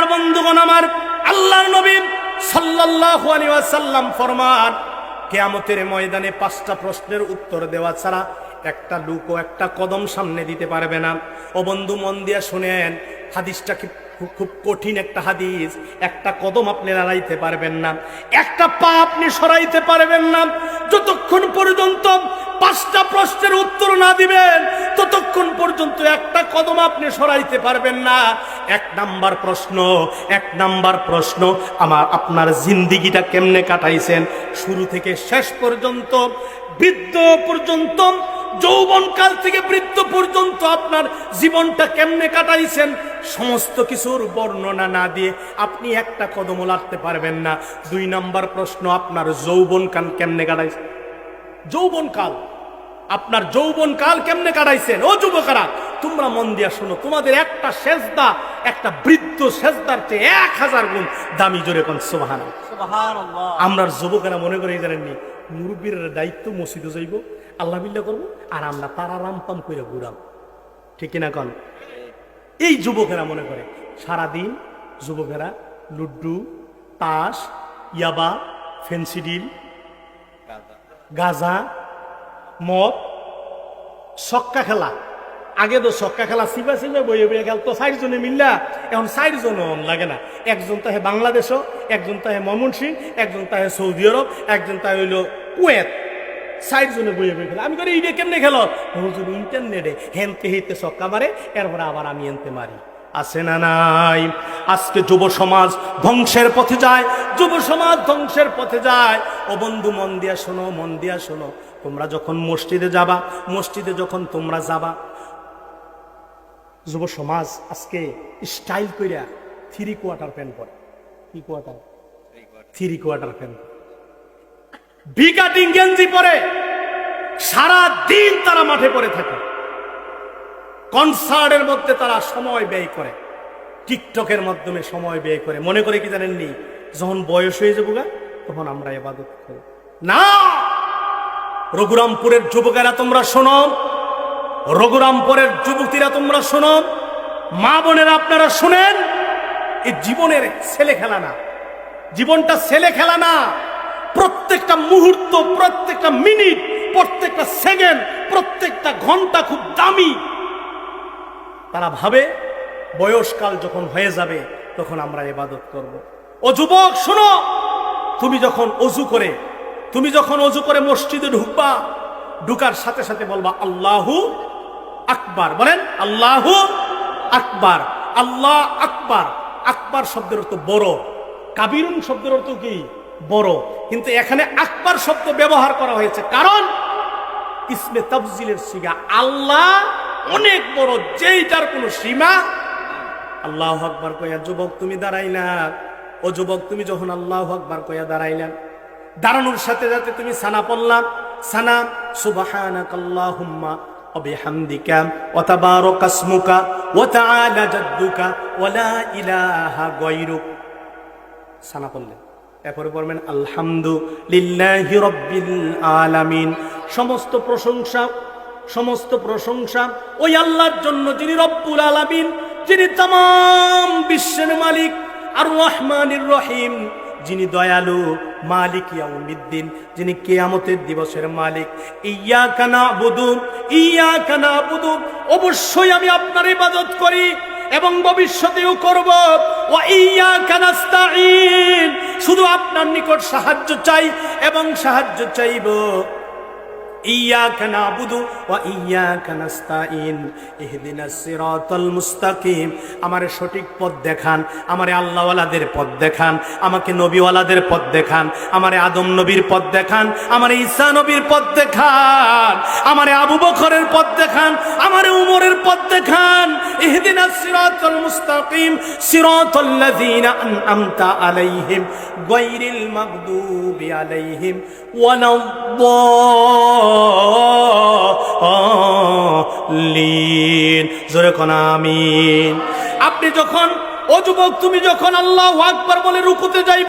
আমার বন্ধুগণ, আমার আল্লাহর নবী ওয়াসাল্লাম ফরমান, কেয়ামতের ময়দানে পাঁচটা প্রশ্নের উত্তর দেওয়া ছাড়া একটা লুকও একটা কদম সামনে দিতে পারবে না। ও বন্ধু, মন দিয়া শুনেন, হাদিসটা কি খুব খুব কঠিন একটা হাদিস, একটা কদম আপনি লড়াইতে পারবেন না। একটা পা আপনি সরাইতে পারবেন না। যতক্ষণ পর্যন্ত পাঁচটা প্রশ্নের উত্তর না দিবেন, ততক্ষণ পর্যন্ত একটা কদম আপনি সরাইতে পারবেন না। এক নাম্বার প্রশ্ন, এক নাম্বার প্রশ্ন, আমার, আপনার জিন্দিগিটা কেমনে কাটাইছেন? শুরু থেকে শেষ পর্যন্ত, বৃদ্ধ পর্যন্ত যৌবন কাল থেকে বৃদ্ধ পর্যন্ত আপনার জীবনটা কেমনে কাটাইছেন? সমস্ত কিছুর বর্ণনা না দিয়ে আপনি একটা কদমও লাগতে পারবেন না। দুই নাম্বার প্রশ্ন, আপনার যৌবন কাল কেমনে কাটাইছেন? যৌবন কাল আপনার যৌবন কাল কেমনে কাটাইছেন? ও যুবকেরা তোমরা মন দিয়া শোনো তোমাদের একটা সেজদা একটা বৃদ্ধ সেজদার চেয়ে এক হাজার গুণ দামি জোরে কোন সোহান আমরা যুবকেরা মনে করে জানেননি মুরব্বীর দায়িত্ব মসজিদে যাইব আল্লাহ বিল্লা করব আর আমরা তারা রামপাম করে ঘুরাম ঠিক কিনা কন? এই যুবকেরা মনে করে সারাদিন যুবকেরা লুড্ডু তাস ইয়াবা ফেন্সিডিল গাজা মদ সক্কা খেলা। আগে তো সক্কা খেলা সিবা সিবা বইয়ে বইয়ে গেল, তো ষাট জনে মিল্লা। এখন ষাট জন লাগে না। একজন তাহে বাংলাদেশও একজন তাহে ময়মনসিং একজন তাহে সৌদি আরব একজন তাহে হইল কুয়েত ষাট জনে বইয়ে বইয়ে খেলা। আমি করি ইডে কেমনে খেলো? হুজুর ইন্টারনেটে হেনতে হেতে সক্কা মারে এরপরে আবার আমি এনতে মারি। আছে না নাই? আজকে যুব সমাজ ধ্বংসের পথে যায়, যুব সমাজ ধ্বংসের পথে যায়। ও বন্ধু, মন দিয়া শোনো, মন দিয়া শোনো। তোমরা যখন মসজিদে যাবা, মসজিদে যখন তোমরা যাবা, যুব সমাজ আজকে স্টাইল কইরা থ্রি কোয়ার্টার প্যান্ট পরে। কি কোয়ার্টার থ্রি কোয়ার্টার প্যান্ট গেঞ্জি পরে সারা দিন তারা মাঠে পড়ে থাকে। কনসার্টের মধ্যে তারা সময় ব্যয় করে। টিকটকের মাধ্যমে সময় ব্যয় করে। মনে করে কি জানেননি? যখন বয়স হয়ে যাব তখন আমরা এবাদত করি। না! রঘুরামপুরের যুবকেরা তোমরা শোনো। রঘুরামপুরের যুবতীরা তোমরা শোনো। মা বোনেরা আপনারা শোনেন এই জীবনের ছেলে খেলা না। জীবনটা ছেলে খেলা না। প্রত্যেকটা মুহূর্ত, প্রত্যেকটা মিনিট, প্রত্যেকটা সেকেন্ড, প্রত্যেকটা ঘণ্টা খুব দামি। তারা ভাবে, বয়সকাল যখন হয়ে যাবে, তখন আমরা ইবাদত করব। ও যুবক, শোনো। তুমি যখন অজু করে তুমি যখন অজু করে মসজিদে ঢুকবা, ঢুকার সাথে সাথে বলবা, আল্লাহু আকবার। বলেন, আল্লাহু আকবার। আল্লাহ আকবার। আকবার শব্দের অর্থ বড়। কাবিরুন শব্দের অর্থ কি? বড়। কিন্তু এখানে আকবার শব্দ ব্যবহার করা হয়েছে কারণ ইসমে তফজিলের সিগা আল্লাহ অনেক বড় যেইটার কোনো সীমা আল্লাহ আকবার কয়া যুবক তুমি দাঁড়াইলা। ও যুবক তুমি যখন আল্লাহ আকবার কয়া দাঁড়াইলা দাঁড়ানোর সাথে সাথে তুমি সানা পড়লাম সানা সুবহানাক আল্লাহুম্মা وبحمدك وتبارك اسمك وتعالى جدك ولا إله غيرك সানা পড়লেন এরপরে পড়বেন আলহামদুলিল্লাহি রব্বিল আলামিন সমস্ত প্রশংসা সমস্ত প্রশংসা ওই আল্লাহর জন্য যিনি রব্বুল আলামিন যিনি তাম বিশ্বের মালিক আর রহমানির রহিম যিনি দয়ালু মালিক ইয়াউমিদ্দিন, যিনি কেয়ামতের দিবসের মালিক। ইয়া কানা বুধু ইয়া কানা বুধু অবশ্যই আমি আপনার ইবাদত করি এবং ভবিষ্যতেও করব। ও ইয়া কানাস্তাইন শুধু আপনার নিকট সাহায্য চাই এবং সাহায্য চাইব। إياك نعبد وإياك نستعين اهدنا الصراط المستقيم আমার সঠিক পথ দেখান আমারে আল্লাহওয়ালাদের পথ দেখান আমাকে নবীওয়ালাদের পথ দেখান আমারে আদম নবীর পথ দেখান আমারে ঈসা নবীর পথ দেখান আমারে আবু বকরের পথ দেখান আমারে উমরের পথ দেখান ইহদিনা সিরাতাল মুস্তাকিম সিরাতাল লাযিনা আনআমতা আলাইহিম গায়রিল মাগদুবি আলাইহিম ওয়ানাদ্দাল্লিন জোরে কোন আমিন। আপনি যখন, ও যুবক, তুমি যখন আল্লাহ আকবার বলে রুকুতে যাই